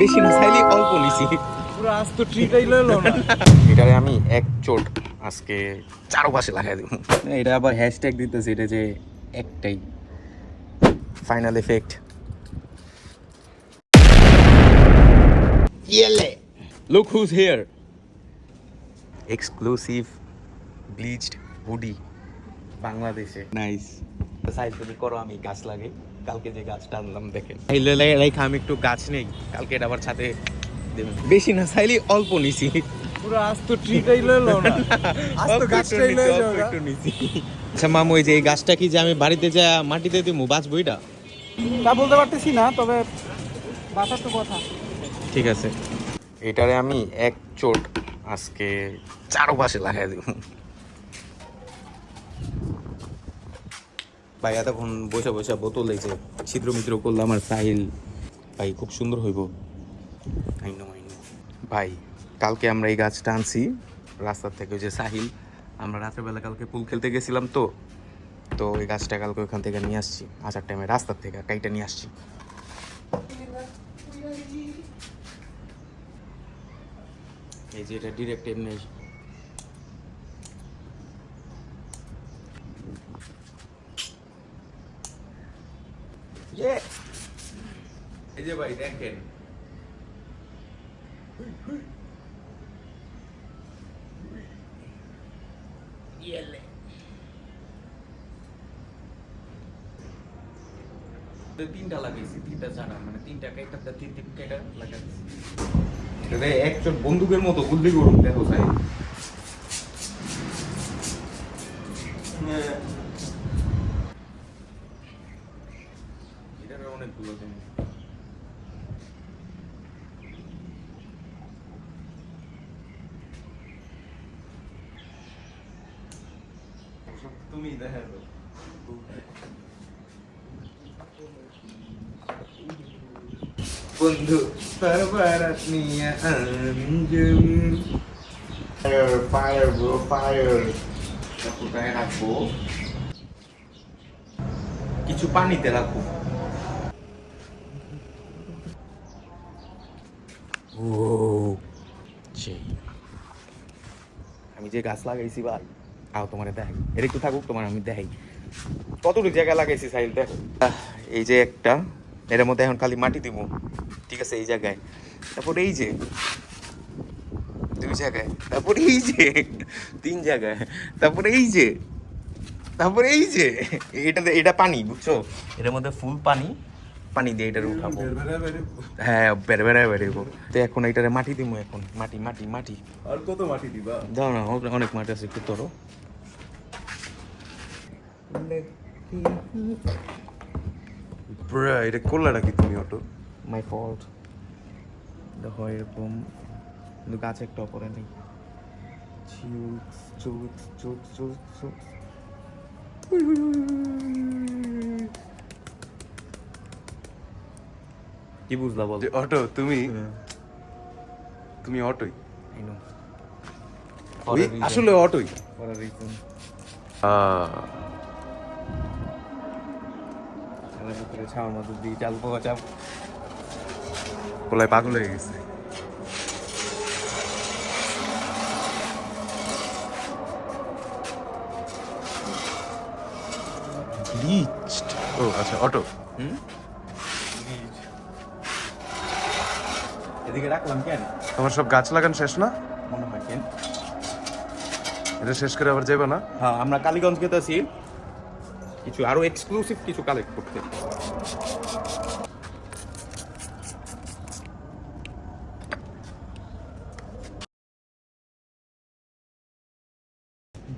বেশি না চাইলে অল্প নিছি। পুরো আজ তো ট্রিটাই লইলো না? এটারে আমি এক চোট আজকে চারপাশে লাগাই দেব। এটা আবার হ্যাশট্যাগ দিতেছে এটা যে একটাই final effect ইয়েলে। Look who's here exclusive bleached hoodie বাংলাদেশে। নাইস সাইজ যদি করো আমি গাছ লাগে কালকে যে গাছটা আনলাম দেখেন। এই লাইক আমি একটু গাছ নেই। কালকে এটা আবার সাথে দেবেন। বেশি না চাইলে অল্প নিছি। পুরো আজ তো ট্রিটাই লইলো না। আজ তো গাছটাই লই যাও গা। আচ্ছা মামু এই যে এই গাছটা কি যে আমি বাড়িতে যা মাটিতে দিমু বাঁচবো এটা? তা বলতে পারতেছি না তবে বাসার তো কথা। ঠিক আছে। এটারে আমি এক চোট আজকে চারপাশে লাগাই দেব ভাই এতক্ষণ বসে বসে বোতল যে ছিদ্র মিত্র করলাম আর সাহিল ভাই খুব সুন্দর হইব। আই নো ভাই কালকে আমরা এই গাছটা আনছি। রাস্তার থেকে ওই যে সাহিল আমরা রাত্রেবেলা কালকে পুল খেলতে গেছিলাম তো। তো ওই গাছটা কালকে ওইখান থেকে নিয়ে আসছি। আসার টাইমে রাস্তার থেকে কাইটা নিয়ে আসছি। এই যে এটা ডিরেক্ট এমনি এই যে ভাই, দেখেন। তিনটা লাগাইছি, তিনটা চারা মানে তিনটা কেটা তিন কেটা লাগাইছি। একজন বন্দুকের মতো বুদ্ধি করুন দেখো সাই তুমি দেখা দাও বন্ধু পারবারাত নিয়ে Anjum fire fire bro fire কোথায় রাখব কিছু পানিতে রাখব ও সেই আমি যে গাছ লাগাইছি ভাই আও তোমার দেখাই। এর একটু থাকুক তোমার আমি দেখাই। কতটুকু জায়গা লাগাইছি সাইল দেখো। এই যে একটা এর মধ্যে এখন খালি মাটি দিব। ঠিক আছে এই জায়গায়। তারপর এই যে দুই জায়গায়। তারপর এই যে তিন জায়গায়। তারপর এই যে তারপর এই যে এটা এটা পানি বুঝছ? এটার মধ্যে ফুল পানি পানি দিয়ে এটার উঠাবো। হ্যাঁ বেড়ে বেড়ে বেড়েবো তো এখন এটারে মাটি দিব এখন। মাটি মাটি মাটি। আর কত মাটি দিবা? দাও না অনেক- অনেক মাটি আছে একটু তোরো ব্রা এটা করলা নাকি তুমি অটো? মাই ফল্ট দেখো এরকম কিন্তু গাছ একটা অপরে নেই। চুক চুক চুক চুক চুক কি বুঝলা বল? অটো তুমি? তুমি অটোই। আসলে অটোই। For a reason. খেলার ভিতরে ছাওয়ার মধ্যে দিয়ে পাগল হয়ে গেছে। ব্লিচড ও আচ্ছা অটো। হুম? এদিকে রাখলাম কেন? তোমার সব গাছ লাগান শেষ না? মনে হয় কেন? এটা শেষ করে আবার যাবে না? হ্যাঁ আমরা কালীগঞ্জ গেতেছি কিছু, আরও এক্সক্লুসিভ কিছু কালেক্ট করতে।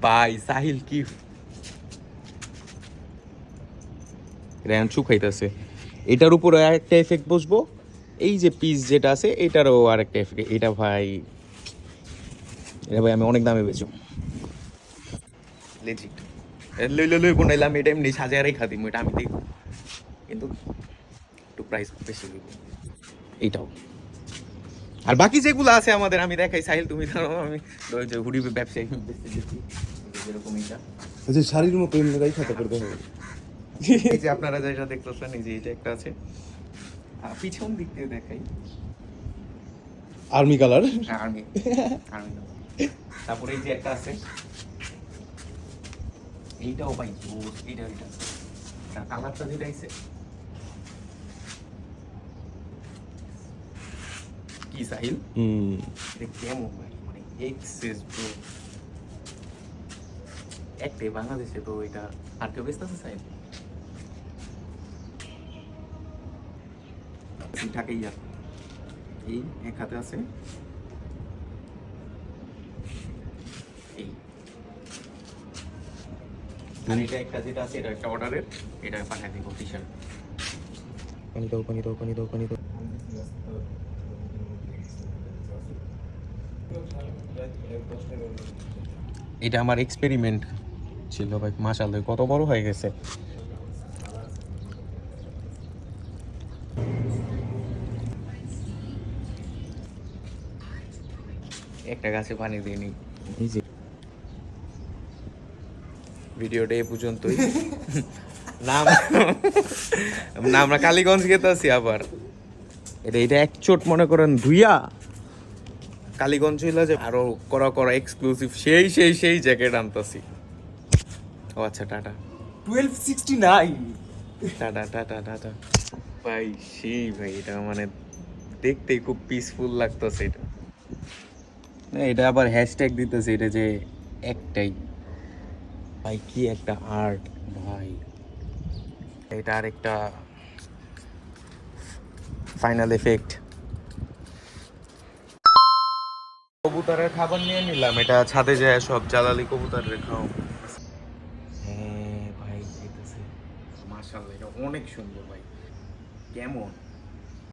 বাই, সাহিল কি র্যান শুকাইতেছে এটার উপরে আরেকটা এফেক্ট বসবো। এই যে পিস যেটা আছে, এটারও আরেকটা এফেক্ট এটা ভাই এটা ভাই আমি অনেক দামে বেচো লেজিট লই লই লই বানাইলাম এটা এমনি সাজায় রেখা দিম এটা আমি দেখব কিন্তু একটু প্রাইস বেশি দিব। এইটাও। আর বাকি যেগুলো আছে আমাদের আমি দেখাই সাহিল তুমি ধরো আমি যে হুডি ব্যবসায়ী যেরকম এটা আচ্ছা শাড়ির মতো এমনি রাই খাতা করতে হবে। এই যে আপনারা যেটা দেখতেছেন এই যে এটা একটা আছে। আর পিছন দিক দিয়ে দেখাই। আর্মি কালার আর্মি আর্মি তারপরে এই যে একটা আছে। এইটাও ভাই ও এইটা এইটা। তার কালারটা যেটা আইছে। কি সাহিল হুম। এটা কেমন ভাই? মানে এক্সেস ব্রো একটাই বাংলাদেশে তো এটা। আর কেউ ব্যস্ত আছে সাহিল ঢাকাই আর এই এক হাতে আছে। আর এটা একটা যেটা আছে এটা একটা অর্ডারের এটা পাঠাই দিব টি শার্ট পানি দাও পানি দাও পানি দাও পানি দাও। এটা আমার এক্সপেরিমেন্ট ছিল ভাই মাশাআল্লাহ কত বড় হয়ে গেছে। একটা গাছে পানি দিয়ে যে ভিডিওটা এ পর্যন্তই। না আমরা- না আমরা কালীগঞ্জ গেতে আছি আবার। এটা এটা এক চোট মনে করেন ধুইয়া। কালীগঞ্জ হইলা যে আরও করা করা এক্সক্লুসিভ সেই সেই সেই জ্যাকেট আনতাছি। ও আচ্ছা tata. Twelve sixty nine tata tata tata. ভাই সেই ভাই এটা মানে দেখতেই খুব পিসফুল লাগতেছে এটা। না এটা আবার হ্যাশট্যাগ দিতেছে এটা যে একটাই। ভাই, কি একটা আর্ট ভাই। এটা আর একটা ফাইনাল এফেক্ট কবুতরের খাবার নিয়ে নিলাম, এটা ছাদে যায়, সব জ্বালালি কবুতর রেখাও হ্যাঁ ভাই মাশাআল্লাহ, এটা অনেক সুন্দর, ভাই। কেমন?